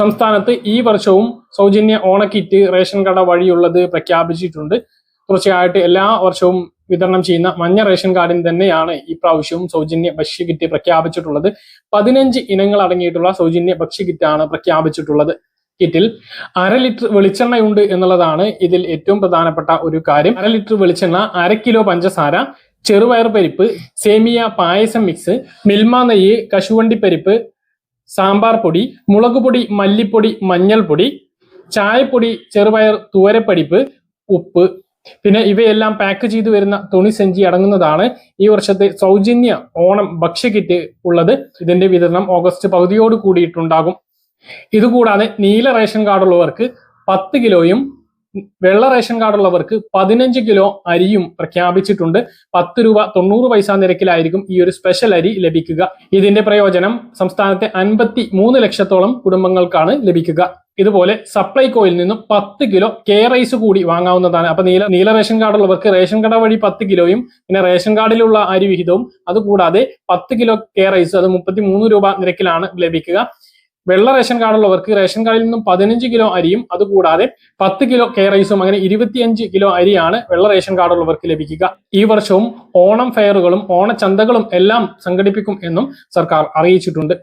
സംസ്ഥാനത്ത് ഈ വർഷവും സൗജന്യ ഓണക്കിറ്റ് റേഷൻ കട വഴിയുള്ളത് പ്രഖ്യാപിച്ചിട്ടുണ്ട്. തുടർച്ചയായിട്ട് എല്ലാ വർഷവും വിതരണം ചെയ്യുന്ന മഞ്ഞ റേഷൻ കാർഡിന് തന്നെയാണ് ഈ പ്രാവശ്യവും സൗജന്യ ഭക്ഷ്യകിറ്റ് പ്രഖ്യാപിച്ചിട്ടുള്ളത്. പതിനഞ്ച് ഇനങ്ങൾ അടങ്ങിയിട്ടുള്ള സൗജന്യ ഭക്ഷ്യകിറ്റാണ് പ്രഖ്യാപിച്ചിട്ടുള്ളത്. കിറ്റിൽ അര ലിറ്റർ വെളിച്ചെണ്ണയുണ്ട് എന്നുള്ളതാണ് ഇതിൽ ഏറ്റവും പ്രധാനപ്പെട്ട ഒരു കാര്യം. അര ലിറ്റർ വെളിച്ചെണ്ണ അര കിലോ പഞ്ചസാര ചെറുപയർ പരിപ്പ് സേമിയ പായസം മിക്സ് മിൽമ നെയ്യ് കശുവണ്ടി പരിപ്പ് സാമ്പാർ പൊടി മുളക് പൊടി മല്ലിപ്പൊടി മഞ്ഞൾപ്പൊടി ചായപ്പൊടി ചെറുപയർ തുവരപ്പരിപ്പ് ഉപ്പ്. പിന്നെ ഇവയെല്ലാം പാക്ക് ചെയ്തു വരുന്ന തുണി സഞ്ചി അടങ്ങുന്നതാണ് ഈ വർഷത്തെ സൗജന്യ ഓണം ഭക്ഷ്യക്കിറ്റ് ഉള്ളത്. ഇതിന്റെ വിതരണം ഓഗസ്റ്റ് പകുതിയോട് കൂടിയിട്ടുണ്ടാകും. ഇതുകൂടാതെ നീല റേഷൻ കാർഡുള്ളവർക്ക് പത്ത് കിലോയും വെള്ള റേഷൻ കാർഡുള്ളവർക്ക് പതിനഞ്ച് കിലോ അരിയും പ്രഖ്യാപിച്ചിട്ടുണ്ട്. പത്ത് രൂപ തൊണ്ണൂറ് പൈസ നിരക്കിലായിരിക്കും ഈ ഒരു സ്പെഷ്യൽ അരി ലഭിക്കുക. ഇതിന്റെ പ്രയോജനം സംസ്ഥാനത്തെ അൻപത്തി മൂന്ന് ലക്ഷത്തോളം കുടുംബങ്ങൾക്കാണ് ലഭിക്കുക. ഇതുപോലെ സപ്ലൈകോയിൽ നിന്നും പത്ത് കിലോ കെ റൈസ് കൂടി വാങ്ങാവുന്നതാണ്. അപ്പൊ നീല നീല റേഷൻ കാർഡുള്ളവർക്ക് റേഷൻ കട വഴി പത്ത് കിലോയും പിന്നെ റേഷൻ കാർഡിലുള്ള അരി വിഹിതവും അതുകൂടാതെ പത്ത് കിലോ കെ റൈസ് അത് മുപ്പത്തി മൂന്ന് രൂപ നിരക്കിലാണ് ലഭിക്കുക. വെള്ള റേഷൻ കാർഡുള്ളവർക്ക് റേഷൻ കാർഡിൽ നിന്നും പതിനഞ്ച് കിലോ അരിയും അതുകൂടാതെ പത്ത് കിലോ കെ റൈസും അങ്ങനെ ഇരുപത്തിയഞ്ച് കിലോ അരിയാണ് വെള്ള റേഷൻ കാർഡുള്ളവർക്ക് ലഭിക്കുക. ഈ വർഷവും ഓണം ഫെയറുകളും ഓണച്ചന്തകളും എല്ലാം സംഘടിപ്പിക്കും എന്നും സർക്കാർ അറിയിച്ചിട്ടുണ്ട്.